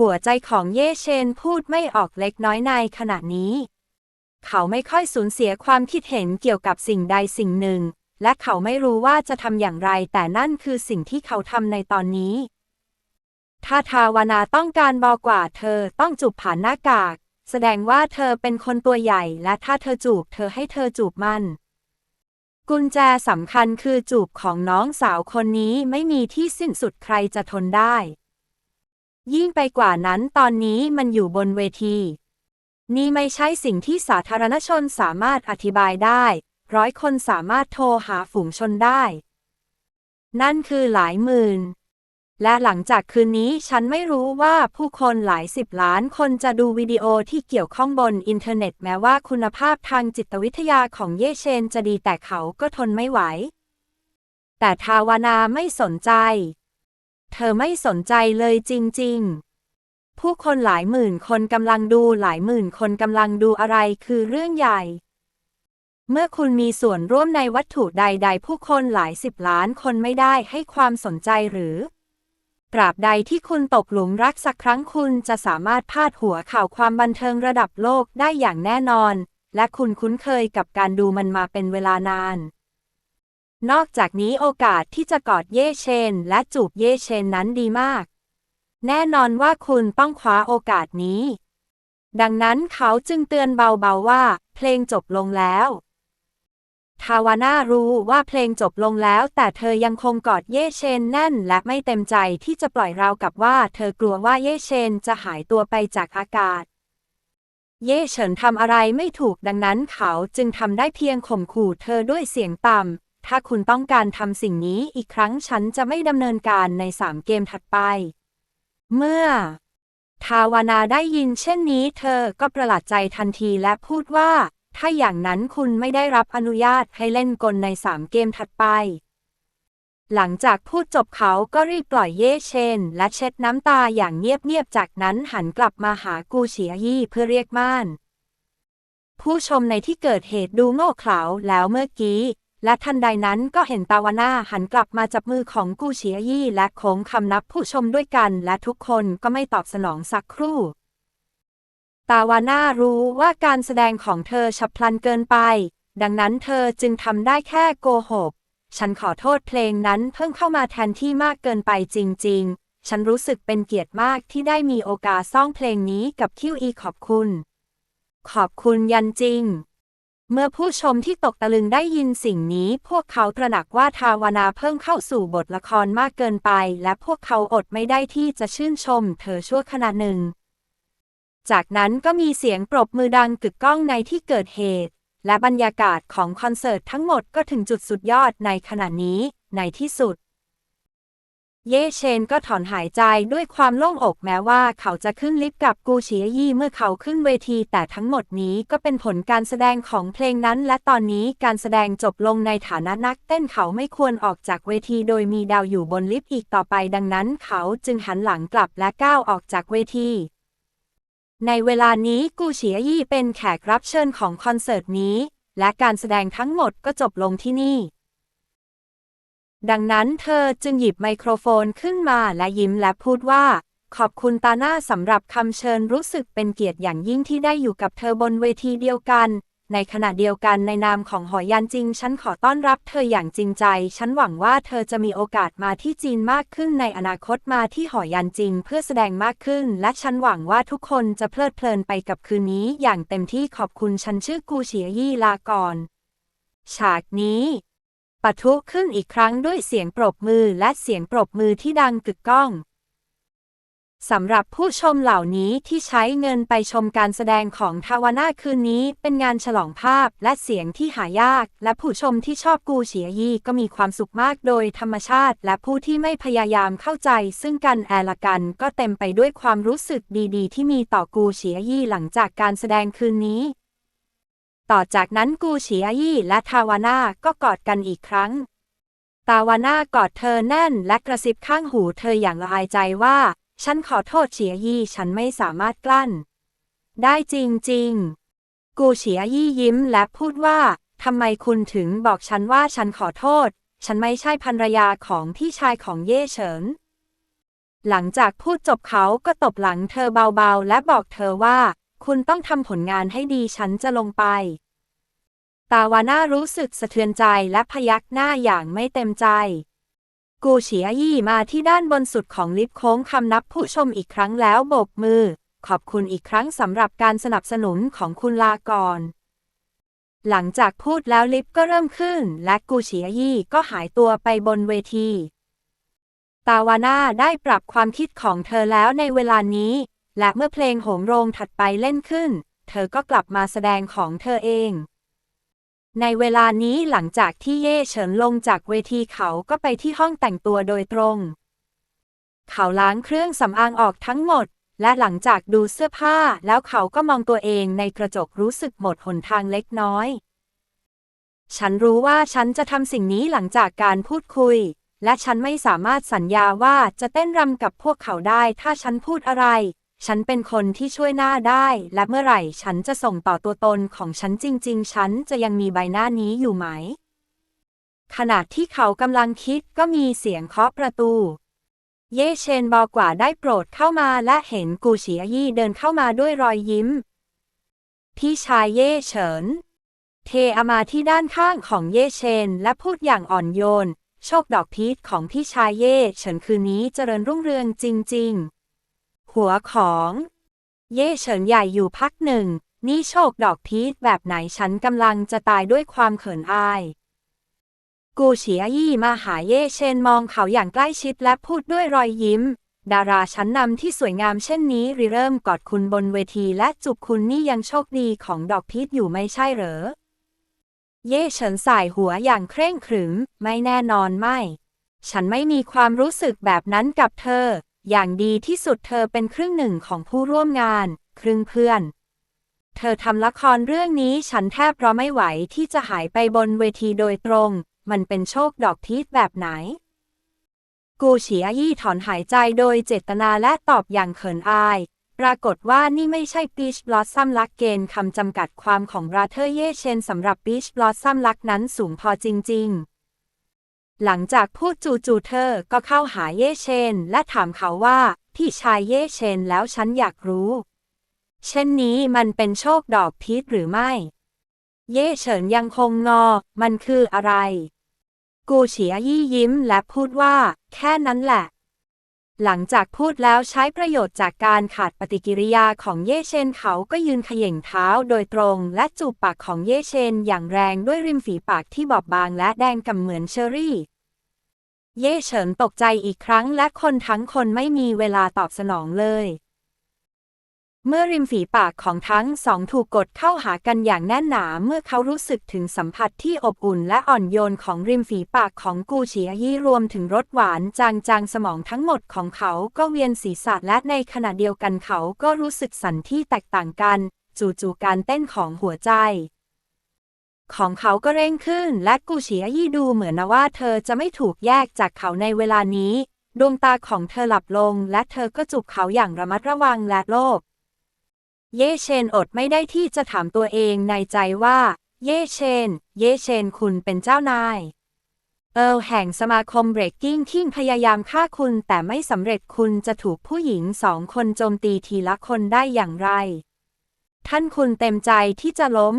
หัวใจของเย่เชนพูดไม่ออกเล็กน้อยในขณะนี้ เขาไม่ค่อยสูญเสียความคิดเห็นเกี่ยวกับสิ่งใดสิ่งหนึ่ง และเขาไม่รู้ว่าจะทำอย่างไร แต่นั่นคือสิ่งที่เขาทำในตอนนี้ ถ้าทาวนาต้องการบอกว่าเธอต้องจูบผ่านหน้ากาก แสดงว่าเธอเป็นคนตัวใหญ่ และถ้าเธอจูบเธอให้เธอจูบมันกุญแจสำคัญคือจูบของน้องสาวคนนี้ไม่มีที่สิ้นสุดใครจะทนได้ ยิ่งไปกว่านั้นตอนนี้มันอยู่บนเวที นี่ไม่ใช่สิ่งที่สาธารณชนสามารถอธิบายได้ ร้อยคนสามารถโทรหาฝูงชนได้ นั่นคือหลายหมื่น และหลังจากคืนนี้ฉันไม่รู้ว่าผู้คนหลายสิบล้านคนจะดูวิดีโอที่เกี่ยวข้องบนอินเทอร์เน็ตแม้ว่าคุณภาพทางจิตวิทยาของเย่เชนจะดีแต่เขาก็ทนไม่ไหว แต่ทาวานาไม่สนใจ เธอไม่สนใจเลยจริง ๆ ผู้คนหลายหมื่นคนกำลังดูหลายหมื่นคนกำลังดูอะไรคือเรื่องใหญ่ เมื่อคุณมีส่วนร่วมในวัตถุใด ๆ ผู้คนหลายสิบล้านคนไม่ได้ให้ความสนใจหรือตราบใดที่คุณตกหลุมรักสักครั้งคุณจะสามารถพาดหัวข่าวความบันเทิงระดับโลกได้อย่างแน่นอน และคุณคุ้นเคยกับการดูมันมาเป็นเวลานาน นอกจากนี้โอกาสที่จะกอดเย่เชน และจูบเย่เชนนั้นดีมาก แน่นอนว่าคุณต้องคว้าโอกาสนี้ ดังนั้นเขาจึงเตือนเบาๆว่า เพลงจบลงแล้ว ทาวาน่ารู้ว่าเพลงจบลงแล้ว แต่เธอยังคงกอดเย่เชนแน่น และไม่เต็มใจที่จะปล่อยราวกับว่า เธอกลัวว่าเย่เชนจะหายตัวไปจากอากาศเย่เฉินทำอะไรไม่ถูกดังนั้นเขาจึงทำได้เพียงข่มขู่เธอด้วยเสียงต่ำ ถ้าคุณต้องการทำสิ่งนี้อีกครั้งฉันจะไม่ดำเนินการในสามเกมถัดไป เมื่อ ทาวานาได้ยินเช่นนี้ เธอก็ประหลาดใจทันทีและพูดว่า ถ้าอย่างนั้นคุณไม่ได้รับอนุญาตให้เล่นกลในสามเกมถัดไป หลังจากพูดจบเขาก็รีบปล่อยเย่เชน และเช็ดน้ำตาอย่างเงียบๆจากนั้นหันกลับมาหากูเฉียยี่เพื่อเรียกม่าน ผู้ชมในที่เกิดเหตุดูโง่เขลาแล้วเมื่อกี้ และทันใดนั้นก็เห็นตาวาน่าหันกลับมาจับมือของกู้เฉียยี่และโค้งคำนับผู้ชมด้วยกัน และทุกคนก็ไม่ตอบสนองสักครู่ ตาวาน่ารู้ว่าการแสดงของเธอฉับพลันเกินไป ดังนั้นเธอจึงทำได้แค่โกหก ฉันขอโทษเพลงนั้นเพิ่งเข้ามาแทนที่มากเกินไปจริง ๆ ฉันรู้สึกเป็นเกียรติมากที่ได้มีโอกาสซ่องเพลงนี้กับคิวอีขอบคุณ ขอบคุณยันจริง เมื่อผู้ชมที่ตกตะลึงได้ยินสิ่งนี้ พวกเขาตระหนักว่าทาวนาเพิ่งเข้าสู่บทละครมากเกินไป และพวกเขาอดไม่ได้ที่จะชื่นชม เธอชั่วขณะหนึ่ง จากนั้นก็มีเสียงปรบมือดังกึกก้องในที่เกิดเหตุ และบรรยากาศของคอนเสิร์ตทั้งหมดก็ถึงจุดสุดยอดในขณะนี้ ในที่สุด เย่เชนก็ถอนหายใจด้วยความโล่งอกแม้ว่าเขาจะขึ้นลิฟต์กับกูเฉียยี่เมื่อเขาขึ้นเวทีแต่ทั้งหมดนี้ก็เป็นผลการแสดงของเพลงนั้น และตอนนี้การแสดงจบลงในฐานะนักเต้นเขาไม่ควรออกจากเวทีโดยมีดาวอยู่บนลิฟต์อีกต่อไปดังนั้นเขาจึงหันหลังกลับและก้าวออกจากเวทีในเวลานี้กูเฉียยี่เป็นแขกรับเชิญของคอนเสิร์ตนี้ และการแสดงทั้งหมดก็จบลงที่นี่ ดังนั้นเธอจึงหยิบไมโครโฟนขึ้นมาและยิ้มและพูดว่า ขอบคุณตาหน้าสำหรับคำเชิญรู้สึกเป็นเกียรติอย่างยิ่งที่ได้อยู่กับเธอบนเวทีเดียวกัน ในขณะเดียวกันในนามของหอยันจริง ฉันขอต้อนรับเธออย่างจริงใจ ฉันหวังว่าเธอจะมีโอกาสมาที่จีนมากขึ้นในอนาคตมาที่หอยันจริง เพื่อแสดงมากขึ้น และฉันหวังว่าทุกคนจะเพลิดเพลินไปกับคืนนี้ อย่างเต็มที่ขอบคุณฉันชื่อกูเฉียยี่ลาก่อนฉากนี้ ปะทุขึ้นอีกครั้งด้วยเสียงปรบมือและเสียงปรบมือที่ดังกึกก้องสำหรับผู้ชมเหล่านี้ที่ใช้เงินไปชมการแสดงของทาวาน่าคืนนี้ เป็นงานฉลองภาพและเสียงที่หายาก และผู้ชมที่ชอบกูเฉียยี่ก็มีความสุขมากโดยธรรมชาติ และผู้ที่ไม่พยายามเข้าใจ ซึ่งกันแอละกันก็เต็มไปด้วยความรู้สึกดีๆ ที่มีต่อกูเฉียยี่หลังจากการแสดงคืนนี้ ต่อจากนั้นกูเฉียยี่และทาวาน่าก็กอดกันอีกครั้ง ตาวาน่ากอดเธอแน่นและกระซิบข้างหูเธออย่างละอายใจว่า ฉันขอโทษเฉียยี่ฉันไม่สามารถกลั้น ได้จริงๆ กูเฉียยี่ยิ้มและพูดว่าทำไมคุณถึงบอกฉันว่าฉันขอโทษ ฉันไม่ใช่ภรรยาของพี่ชายของเย่เฉิน หลังจากพูดจบเขาก็ตบหลังเธอเบาๆ และบอกเธอว่า คุณต้องทำผลงานให้ดีฉันจะลงไป ตาวาน่ารู้สึกสะเทือนใจและพยักหน้าอย่างไม่เต็มใจ กูเฉียยี่มาที่ด้านบนสุดของลิฟต์โค้งคำนับผู้ชมอีกครั้งแล้วโบกมือ ขอบคุณอีกครั้งสำหรับการสนับสนุนของคุณลาก่อนหลังจากพูดแล้วลิฟต์ก็เริ่มขึ้น และกูเฉียยี่ก็หายตัวไปบนเวที ตาวาน่าได้ปรับความคิดของเธอแล้วในเวลานี้ และเมื่อเพลงโหมโรงถัดไปเล่นขึ้น เธอก็กลับมาแสดงของเธอเอง ในเวลานี้หลังจากที่เย่เฉินลงจากเวทีเขาก็ไปที่ห้องแต่งตัวโดยตรง เขาล้างเครื่องสำอางออกทั้งหมด และหลังจากดูเสื้อผ้าแล้วเขาก็มองตัวเองในกระจกรู้สึกหมดหนทางเล็กน้อย ฉันรู้ว่าฉันจะทำสิ่งนี้หลังจากการพูดคุยและฉันไม่สามารถสัญญาว่าจะเต้นรำกับพวกเขาได้ ถ้าฉันพูดอะไร ฉันเป็นคนที่ช่วยหน้าได้ และเมื่อไหร่ฉันจะส่งต่อตัวตนของฉันจริง ๆ ฉันจะยังมีใบหน้านี้อยู่ไหม ขณะที่เขากำลังคิดก็มีเสียงเคาะประตู เย่เชนบอกว่าได้โปรดเข้ามาและเห็นกูเฉียยี่เดินเข้ามาด้วยรอยยิ้ม พี่ชายเย่เฉิน เทอามาที่ด้านข้างของเย่เชนและพูดอย่างอ่อนโยน โชคดอกพีชของพี่ชายเย่เฉินคืนนี้เจริญรุ่งเรืองจริง ๆ หัวของ เย่เฉินใหญ่อยู่พักหนึ่ง นี่โชคดอกพีชแบบไหนฉันกำลังจะตายด้วยความเขินอาย กูเฉียยี่มาหาเย่เชนมองเขาอย่างใกล้ชิดและพูดด้วยรอยยิ้ม ดาราชั้นนำที่สวยงามเช่นนี้ริเริ่มกอดคุณบนเวทีและจูบคุณนี่ยังโชคดีของดอกพีชอยู่ไม่ใช่เหรอ เย่เฉินสายหัวอย่างเคร่งขรึม ไม่แน่นอนไม่ฉันไม่มีความรู้สึกแบบนั้นกับเธอ อย่างดีที่สุดเธอเป็นครึ่งหนึ่งของผู้ร่วมงาน ครึ่งเพื่อน เธอทำละครเรื่องนี้ฉันแทบรอไม่ไหวที่จะหายไปบนเวทีโดยตรง มันเป็นโชคดอกพีชแบบไหน กูเฉียยี่ถอนหายใจโดยเจตนาและตอบอย่างเขินอาย ปรากฏว่านี่ไม่ใช่ปีชบลอสซัมลักเกณฑ์คำจำกัดความของราเธอร์เย่เชนสำหรับปีชบลอสซัมลักนั้นสูงพอจริง ๆ หลังจากพูดจู่ๆเธอก็เข้าหาเย่เชน และถามเขาว่า พี่ชายเย่เชนแล้วฉันอยากรู้ เช่นนี้มันเป็นโชคดอกพีชหรือไม่ เย่เฉินยังคงงอ มันคืออะไร กูเฉียยี่ยิ้มและพูดว่า แค่นั้นแหละ หลังจากพูดแล้วใช้ประโยชน์จากการขาดปฏิกิริยาของเย่เชนเขาก็ยืนเขย่งเท้าโดยตรงและจูบปากของเย่เชนอย่างแรงด้วยริมฝีปากที่บอบบางและแดงกำเหมือนเชอรี่ เย่เฉินตกใจอีกครั้งและคนทั้งคนไม่มีเวลาตอบสนองเลย เมื่อริมฝีปากของทั้งสองถูกกดเข้าหากันอย่างแน่นหนาเมื่อเขารู้สึกถึงสัมผัสที่อบอุ่นและอ่อนโยนของริมฝีปากของกูเฉียยี่รวมถึงรสหวานจางๆสมองทั้งหมดของเขาก็เวียนศีรษะและในขณะเดียวกันเขาก็รู้สึกสั่นที่แตกต่างกัน จู่ๆการเต้นของหัวใจ ของเขาก็เร่งขึ้นและกูเฉียยี่ดูเหมือนนะว่าเธอจะไม่ถูกแยกจากเขาในเวลานี้ ดวงตาของเธอหลับลงและเธอก็จูบเขาอย่างระมัดระวังและโลภ เย่เชนอดไม่ได้ที่จะถามตัวเองในใจว่า เย่เชน เย่เชนคุณเป็นเจ้านาย เออแห่งสมาคมเบรกกิ้งที่พยายามฆ่าคุณแต่ไม่สำเร็จคุณจะถูกผู้หญิงสองคนโจมตีทีละคนได้อย่างไร ท่านคุณเต็มใจที่จะล้ม